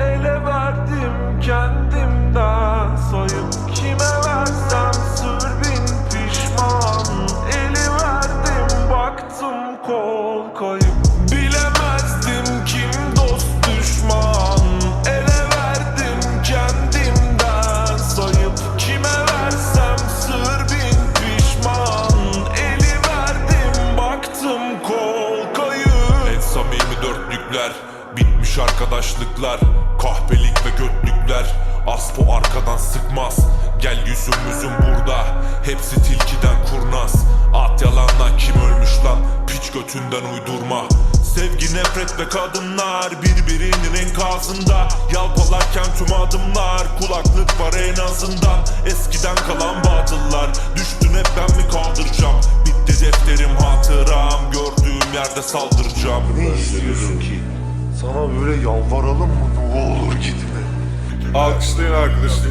ele verdim kendi arkadaşlıklar Kahpelik ve götlükler. Aspo arkadan sıkmaz Gel yüzümüzün burada. Hepsi tilkiden kurnaz At yalandan kim ölmüş lan? Piç götünden uydurma. Sevgi nefret ve kadınlar Birbirinin enkazında. Yalpalarken tüm adımlar Kulaklık var en azından. Eskiden kalan batıllar Düştün hep ben mi kaldıracağım? Bitti defterim hatıram Gördüğüm yerde saldıracağım. Ne istiyorsun ki? Sana böyle yalvaralım mı? Ne olur gitme. Alkışlayın arkadaşlar.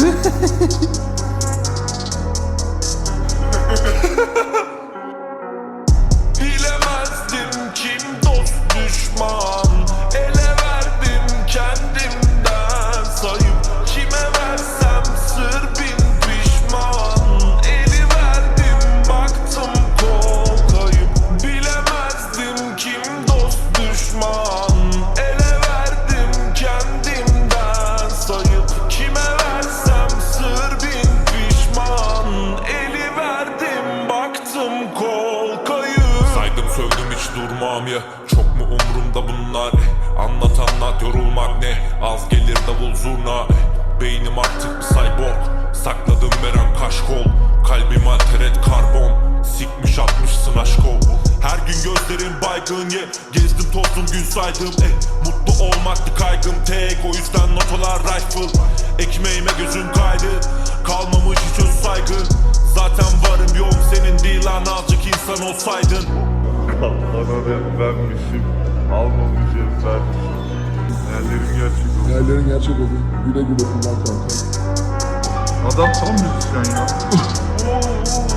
Bilemezdim ya Çok mu umurumda bunlar? Eh, Anlat anlat yorulmak ne? Az gelir davul zurna. Beynim artık bir cyborg. Sakladım veren kaş kol. Kalbim alteret karbon. Sikmiş atmışsın aşkol Her gün gözlerim baygın ye. Gezdim tozdum gün saydım eh, Mutlu olmaktı kaygım tek. O yüzden notalar rifle. Ekmeğime gözüm kaydı. Kalmamış hiç öz saygı. Zaten varım yoğum senin değil. Lan azıcık insan olsaydın Bana ben benmişim. Almamışım ben. Hayallerim gerçek oldu. Hayallerin gerçek oldu. Güle güle kullan kanka. Adam tam müzisyen ya.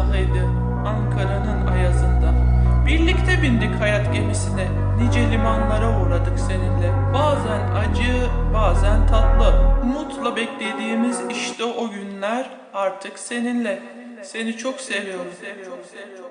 sabahıydı Ankara'nın ayazında. Birlikte bindik hayat gemisine. Nice limanlara uğradık seninle. Bazen acı, bazen tatlı. Umutla beklediğimiz işte o günler artık seninle. Seni çok seviyorum. Seni çok seviyorum.